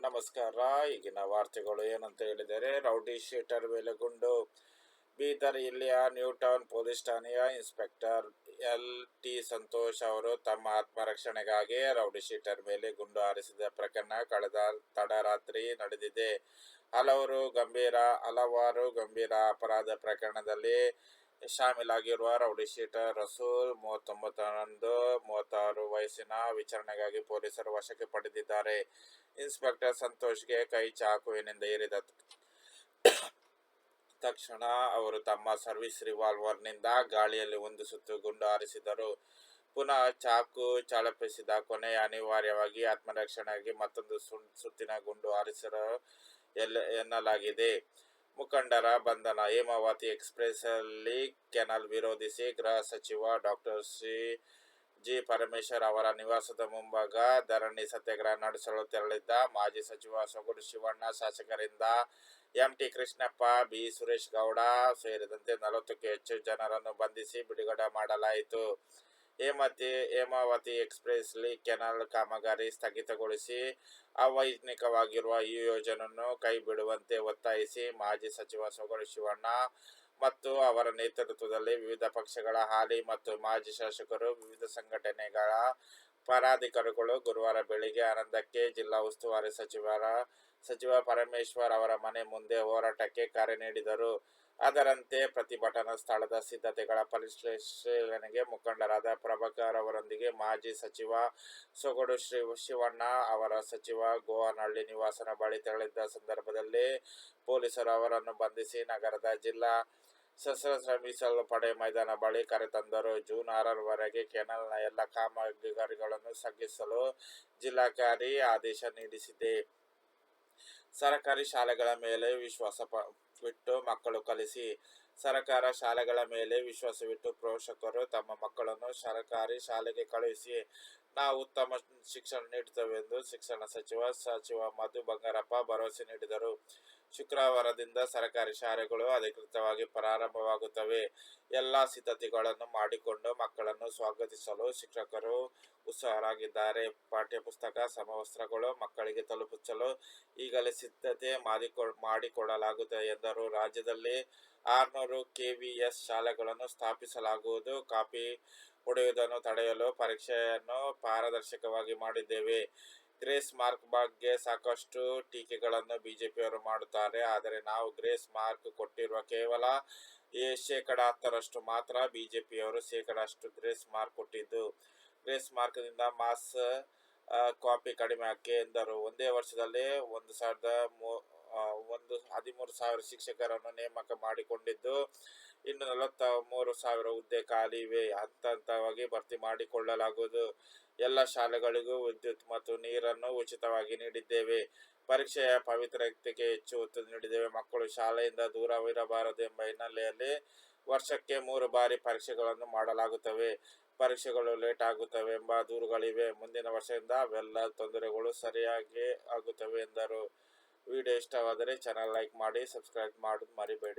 ನಮಸ್ಕಾರ. ಈಗಿನ ವಾರ್ತೆಗಳು ಏನಂತ ಹೇಳಿದರೆ, ರೌಡಿ ಶೀಟರ್ ಮೇಲೆ ಗುಂಡು. ಬೀದರ್ ಇಲ್ಲಿಯ ನ್ಯೂ ಟೌನ್ ಪೊಲೀಸ್ ಠಾಣೆಯ ಇನ್ಸ್ಪೆಕ್ಟರ್ ಎಲ್. ಟಿ. ಸಂತೋಷ್ ಅವರು ತಮ್ಮ ಆತ್ಮರಕ್ಷಣೆಗಾಗಿ ರೌಡಿ ಶೀಟರ್ ಮೇಲೆ ಗುಂಡು ಹಾರಿಸಿದ ಪ್ರಕರಣ ಕಳೆದ ತಡರಾತ್ರಿ ನಡೆದಿದೆ. ಹಲವರು ಗಂಭೀರ, ಹಲವಾರು ಗಂಭೀರ ಅಪರಾಧ ಪ್ರಕರಣದಲ್ಲಿ ಶಾಮೀಲಾಗಿರುವ ರೌಡಿ ಶೀಟರ್ ರಸೂಲ್ ಮೂವತ್ತೊಂಬತ್ತರಂದು ಮೂವತ್ತಾರು ವಯಸ್ಸಿನ ವಿಚಾರಣೆಗಾಗಿ ಪೊಲೀಸರು ವಶಕ್ಕೆ ಪಡೆದಿದ್ದಾರೆ. ಇನ್ಸ್ಪೆಕ್ಟರ್ ಸಂತೋಷ್ಗೆ ಕೈ ಚಾಕುವಿನಿಂದ ಏರಿದ ತಕ್ಷಣ ಅವರು ತಮ್ಮ ಸರ್ವಿಸ್ ರಿವಾಲ್ವರ್ನಿಂದ ಗಾಳಿಯಲ್ಲಿ ಒಂದು ಸುತ್ತು ಗುಂಡು ಹಾರಿಸಿದರು. ಪುನಃ ಚಾಕು ಚಾಳಪಿಸಿದ ಕೊನೆಯ ಅನಿವಾರ್ಯವಾಗಿ ಆತ್ಮರಕ್ಷಣೆಗೆ ಮತ್ತೊಂದು ಸುತ್ತಿನ ಗುಂಡು ಹಾರಿಸಲು ಎಲ್ಲ ಎನ್ನಲಾಗಿದೆ. ಮುಖಂಡರ ಬಂಧನ. ಹೇಮಾವತಿ ಎಕ್ಸ್ಪ್ರೆಸ್ ಅಲ್ಲಿ ಕೆನಲ್ ವಿರೋಧಿಸಿ ಗೃಹ ಸಚಿವ ಡಾಕ್ಟರ್ ಸಿ. ಜಿ. ಪರಮೇಶ್ವರ್ ಅವರ ನಿವಾಸದ ಮುಂಭಾಗ ಧರಣಿ ಸತ್ಯಾಗ್ರಹ ನಡೆಸಲು ತೆರಳಿದ್ದ ಮಾಜಿ ಸಚಿವ ಸೊಗುಡು Shivanna, ಶಾಸಕರಿಂದ M. T. Krishnappa, B. Suresh Gowda ಸೇರಿದಂತೆ ನಲವತ್ತಕ್ಕೂ ಹೆಚ್ಚು ಜನರನ್ನು ಬಂಧಿಸಿ ಬಿಡುಗಡೆ ಮಾಡಲಾಯಿತು. ಹೇಮತಿ, ಹೇಮಾವತಿ ಎಕ್ಸ್ಪ್ರೆಸ್ಲಿ ಕೆನಾಲ್ ಕಾಮಗಾರಿ ಸ್ಥಗಿತಗೊಳಿಸಿ ಅವೈಜ್ಞಾನಿಕವಾಗಿರುವ ಈ ಯೋಜನೆಯನ್ನು ಕೈಬಿಡುವಂತೆ ಒತ್ತಾಯಿಸಿ ಮಾಜಿ ಸಚಿವ ಸೊಗಡು ಶಿವಣ್ಣ ಮತ್ತು ಅವರ ನೇತೃತ್ವದಲ್ಲಿ ವಿವಿಧ ಪಕ್ಷಗಳ ಹಾಲಿ ಮತ್ತು ಮಾಜಿ ಶಾಸಕರು ವಿವಿಧ ಸಂಘಟನೆಗಳ ಪರಾಧಿಕಾರಿಗಳು ಗುರುವಾರ ಬೆಳಿಗ್ಗೆ ಆನಂದಕ್ಕೆ ಜಿಲ್ಲಾ ಉಸ್ತುವಾರಿ ಸಚಿವರ ಸಚಿವ ಪರಮೇಶ್ವರ್ ಅವರ ಮನೆ ಮುಂದೆ ಹೋರಾಟಕ್ಕೆ ಕರೆ ನೀಡಿದರು. ಅದರಂತೆ ಪ್ರತಿಭಟನಾ ಸ್ಥಳದ ಸಿದ್ಧತೆಗಳ ಪರಿಶೀಲನೆಗೆ ಮುಖಂಡರಾದ ಪ್ರಭಾಕರ್ ಅವರೊಂದಿಗೆ ಮಾಜಿ ಸಚಿವ ಸೊಗಡು ಶ್ರೀ ಶಿವಣ್ಣ, ಅವರ ಸಚಿವ ಗೋವನಹಳ್ಳಿ ನಿವಾಸನ ಬಳಿ ತೆರಳಿದ್ದ ಸಂದರ್ಭದಲ್ಲಿ ಪೊಲೀಸರು ಅವರನ್ನು ಬಂಧಿಸಿ ನಗರದ ಜಿಲ್ಲಾ ಸಶಸ್ತ್ರ ಮೀಸಲು ಪಡೆ ಮೈದಾನ ಬಳಿ ಕರೆತಂದರು ಜೂನ್ ಆರರವರೆಗೆ ಕೆನಲ್ನ ಎಲ್ಲ ಕಾಮಗಾರಿಗಳನ್ನು ಸಗ್ಗಿಸಲು ಜಿಲ್ಲಾಕಾರಿ ಆದೇಶ ನೀಡಿಸಿದೆ ಸರ್ಕಾರಿ ಶಾಲೆಗಳ ಮೇಲೆ ವಿಶ್ವಾಸ ವಿಟ್ಟು ಮಕ್ಕಳು ಕಲಿಸಿ, ಸರಕಾರ ಶಾಲೆಗಳ ಮೇಲೆ ವಿಶ್ವಾಸವಿಟ್ಟು ಪೋಷಕರು ತಮ್ಮ ಮಕ್ಕಳನ್ನು ಸರ್ಕಾರಿ ಶಾಲೆಗೆ ಕಳುಹಿಸಿ, ನಾವು ಉತ್ತಮ ಶಿಕ್ಷಣ ನೀಡುತ್ತೇವೆ ಎಂದು ಶಿಕ್ಷಣ ಸಚಿವ ಸಚಿವ ಮಧು ಬಂಗಾರಪ್ಪ ಭರವಸೆ ನೀಡಿದರು. ಶುಕ್ರವಾರದಿಂದ ಸರ್ಕಾರಿ ಶಾಲೆಗಳು ಅಧಿಕೃತವಾಗಿ ಪ್ರಾರಂಭವಾಗುತ್ತವೆ. ಎಲ್ಲ ಸಿದ್ಧತೆಗಳನ್ನು ಮಾಡಿಕೊಂಡು ಮಕ್ಕಳನ್ನು ಸ್ವಾಗತಿಸಲು ಶಿಕ್ಷಕರು ಉತ್ಸಾಹರಾಗಿದ್ದಾರೆ. ಪಠ್ಯಪುಸ್ತಕ, ಸಮವಸ್ತ್ರಗಳು ಮಕ್ಕಳಿಗೆ ತಲುಪಿಸಲು ಈಗಲೇ ಸಿದ್ಧತೆ ಮಾಡಿಕೊ ಮಾಡಿಕೊಡಲಾಗುತ್ತದೆ ಎಂದರು. ರಾಜ್ಯದಲ್ಲಿ ಆರುನೂರು ಕೆವಿಎಸ್ ಶಾಲೆಗಳನ್ನು ಸ್ಥಾಪಿಸಲಾಗುವುದು. ಕಾಪಿ ಹೊಡೆಯುವುದನ್ನು ತಡೆಯಲು ಪರೀಕ್ಷೆಯನ್ನು ಪಾರದರ್ಶಕವಾಗಿ ಮಾಡಿದ್ದೇವೆ. ಗ್ರೇಸ್ ಮಾರ್ಕ್ ಬಗ್ಗೆ ಸಾಕಷ್ಟು ಟೀಕೆಗಳನ್ನು ಬಿಜೆಪಿಯವರು ಮಾಡುತ್ತಾರೆ. ಆದರೆ ನಾವು ಗ್ರೇಸ್ ಮಾರ್ಕ್ ಕೊಟ್ಟಿರುವ ಕೇವಲ ಈ ಶೇಕಡ ಹತ್ತರಷ್ಟು ಮಾತ್ರ ಬಿಜೆಪಿಯವರು ಶೇಕಡ ಅಷ್ಟು ಗ್ರೇಸ್ ಮಾರ್ಕ್ ಕೊಟ್ಟಿದ್ದು. ಗ್ರೇಸ್ ಮಾರ್ಕ್ನಿಂದ ಮಾಸ್ ಕಾಪಿ ಕಡಿಮೆ ಹಾಕಿ ಎಂದರು. ಒಂದೇ ವರ್ಷದಲ್ಲಿ ಒಂದು ಸಾವಿರದ ಮೂ- ಒಂದು ಹದಿಮೂರು ಸಾವಿರ ಶಿಕ್ಷಕರನ್ನು ನೇಮಕ ಮಾಡಿಕೊಂಡಿದ್ದು, ಇನ್ನು ನಲವತ್ತ ಮೂರು ಸಾವಿರ ಹುದ್ದೆ ಖಾಲಿ ಇವೆ. ಹಂತ ಹಂತವಾಗಿ ಭರ್ತಿ ಮಾಡಿಕೊಳ್ಳಲಾಗುವುದು. ಎಲ್ಲ ಶಾಲೆಗಳಿಗೂ ವಿದ್ಯುತ್ ಮತ್ತು ನೀರನ್ನು ಉಚಿತವಾಗಿ ನೀಡಿದ್ದೇವೆ. ಪರೀಕ್ಷೆಯ ಪವಿತ್ರತೆಗೆ ಹೆಚ್ಚು ಒತ್ತು ನೀಡಿದ್ದೇವೆ. ಮಕ್ಕಳು ಶಾಲೆಯಿಂದ ದೂರವಿರಬಾರದು ಎಂಬ ಹಿನ್ನೆಲೆಯಲ್ಲಿ ವರ್ಷಕ್ಕೆ ಮೂರು ಬಾರಿ ಪರೀಕ್ಷೆಗಳನ್ನು ಮಾಡಲಾಗುತ್ತವೆ. ಪರೀಕ್ಷೆಗಳು ಲೇಟ್ ಆಗುತ್ತವೆ ಎಂಬ ದೂರುಗಳಿವೆ. ಮುಂದಿನ ವರ್ಷದಿಂದ ಅವೆಲ್ಲ ತೊಂದರೆಗಳು ಸರಿಯಾಗಿ ಆಗುತ್ತವೆ ಎಂದರು. ವಿಡಿಯೋ ಇಷ್ಟವಾದರೆ ಚಾನಲ್ ಲೈಕ್ ಮಾಡಿ ಸಬ್ಸ್ಕ್ರೈಬ್ ಮಾಡೋದು ಮರಿಬೇಡಿ.